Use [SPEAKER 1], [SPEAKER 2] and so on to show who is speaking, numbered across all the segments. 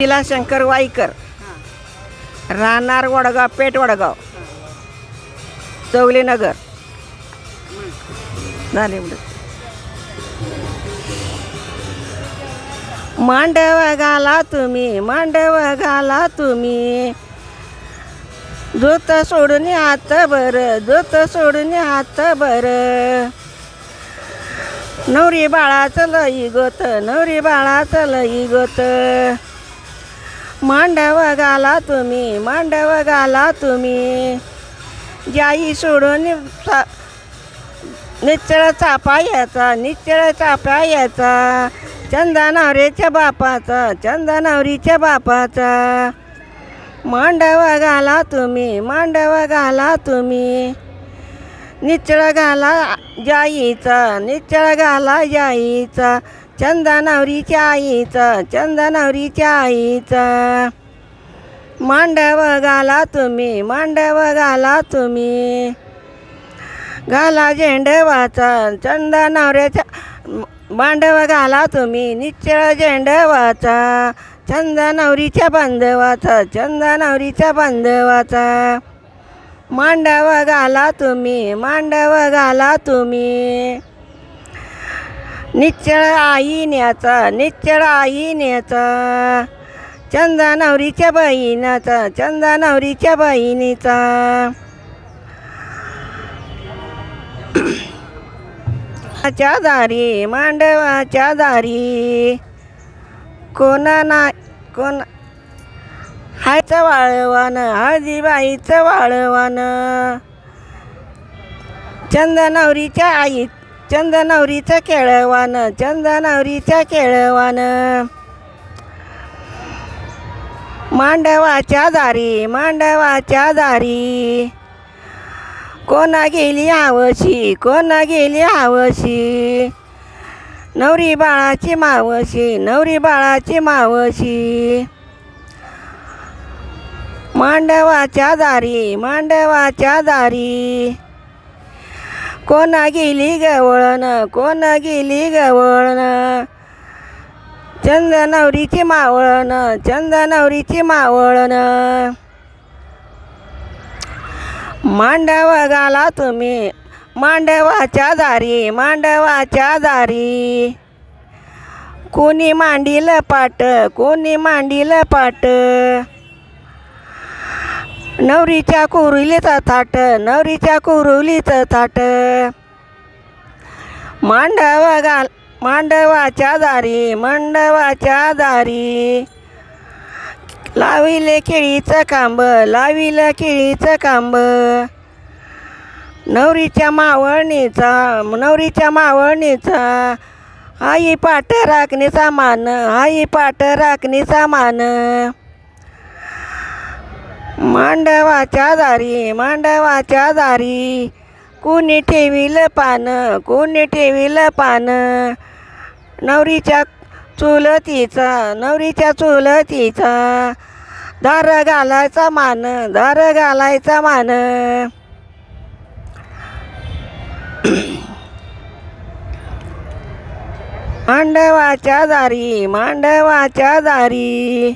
[SPEAKER 1] तिला शंकर वाईकर. राहणार वडगाव पेठ वडगाव. चौगले नगर. झाले मांडव घाला तुम्ही मांडव घाला तुम्ही. जोत सोडून हात बर जोत सोडून हात बर नवरी बाळाचं लई गोत नवरी बाळाचं लई गोत. मांडव घाला तुम्ही मांडव घाला तुम्ही. जाई सोडून सा- निश्चळ चापा याचा निश्चळ चापा याचा. चंदा बापाचा चंदनावरीच्या बापाचा. मांडव घाला तुम्ही मांडव घाला तुम्ही. निश्चळ घाला जाईचा निश्चळ घाला जाईचा चंदा नवरीच्या आईचा चंदा आईचा मांडव घाला तुम्ही मांडव घाला तुम्ही. घाला झेंडवाचा चंदा नवऱ्याच्या मांडव घाला तुम्ही निश्चळ झेंडवाचा चंदा नवरीच्या बांधवाचा चंदनवरीच्या बांधवाचा. मांडव घाला तुम्ही मांडव घाला तुम्ही. निश्चळ आई न्याचा निश्चळ आई न्याचा चंदा नवरीच्या बहिणाचा चंदा नवरीच्या बहिणीचा. च्या दारी मांडवाच्या दारी. कोणा ना कोण हायचं वाळवान हळदीबाईचं वाळवान चंदनवरीच्या आई चंदनवरीचं केळवान चंदनवरीचं केळवान. मांडवाच्या दारी मांडवाच्या दारी. कोणा गेली आवशी कोणा गेली आवशी? नवरी बाळाची मावशी नवरी बाळाची मावशी. मांडवाच्या दारी मांडवाच्या दारी. कोणा गेली गवळण कोण गेली गवळण चंदनवरीची मावळण चंदनवरीची मावळण मांडव घाला तुम्ही मांडवाच्या दारी मांडवाच्या दारी. कोणी मांडील पाट कोणी मांडील पाट. नवरीच्या कुरुलीचं थाट नवरीच्या कुरुलीचं थाट. मांडव घाल मांडवाच्या दारी मांडवाच्या दारी. लाविले केळीचं कांब लाविलं केळीचं कांब. नवरीच्या मावळणीचा नवरीच्या मावळणीचा. आई पाट राखणीचा मान आई पाट राखणीचा मान. मांडवाच्या दारी मांडवाच्या दारी. कोणी ठेवील पानं कोणी ठेवील पानं. नवरीच्या चुलतीचा नवरीच्या चुलतीचा दार घालायचा मान दार घालायचा मान. मांडवाच्या दारी मांडवाच्या दारी.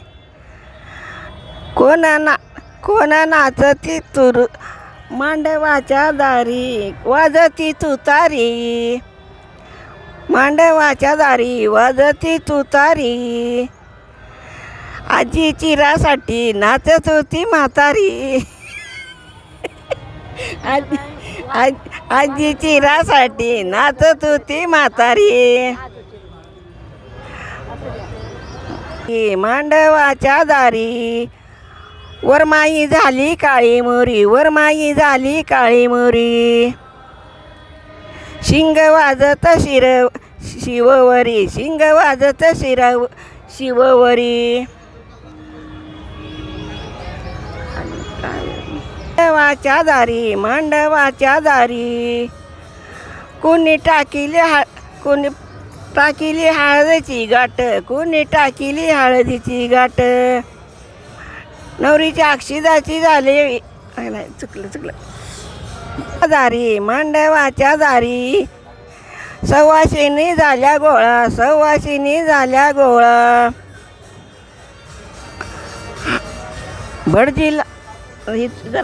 [SPEAKER 1] कोणा ना कोणा नाचती तुर मांडवाच्या दारी वाजती तुतारी मांडवाच्या दारी वाजती तुतारी आजी चिरासाठी नाचत होती म्हातारी. आजी आज- आजी चिरासाठी नाचत होती म्हातारी. मांडवाच्या दारी वरमाई झाली काळी मोरी वरमाई झाली काळी मोरी. शिंग वाजत शिर शिववरी शिंग वाजत शिर शिववरी. मांडवाच्या दारी मांडवाच्या दारी. कोणी टाकिली हा कोणी टाकिली हळदीची गाठ कोणी टाकिली हळदीची गाठ. नवरीची अक्षिदाची झाली. नाही चुकलं चुकलं. दारी मांडवाच्या दारी सव्वाशिनी झाल्या गोळा सव्वाशिनी झाल्या गोळा. भड जिल्हा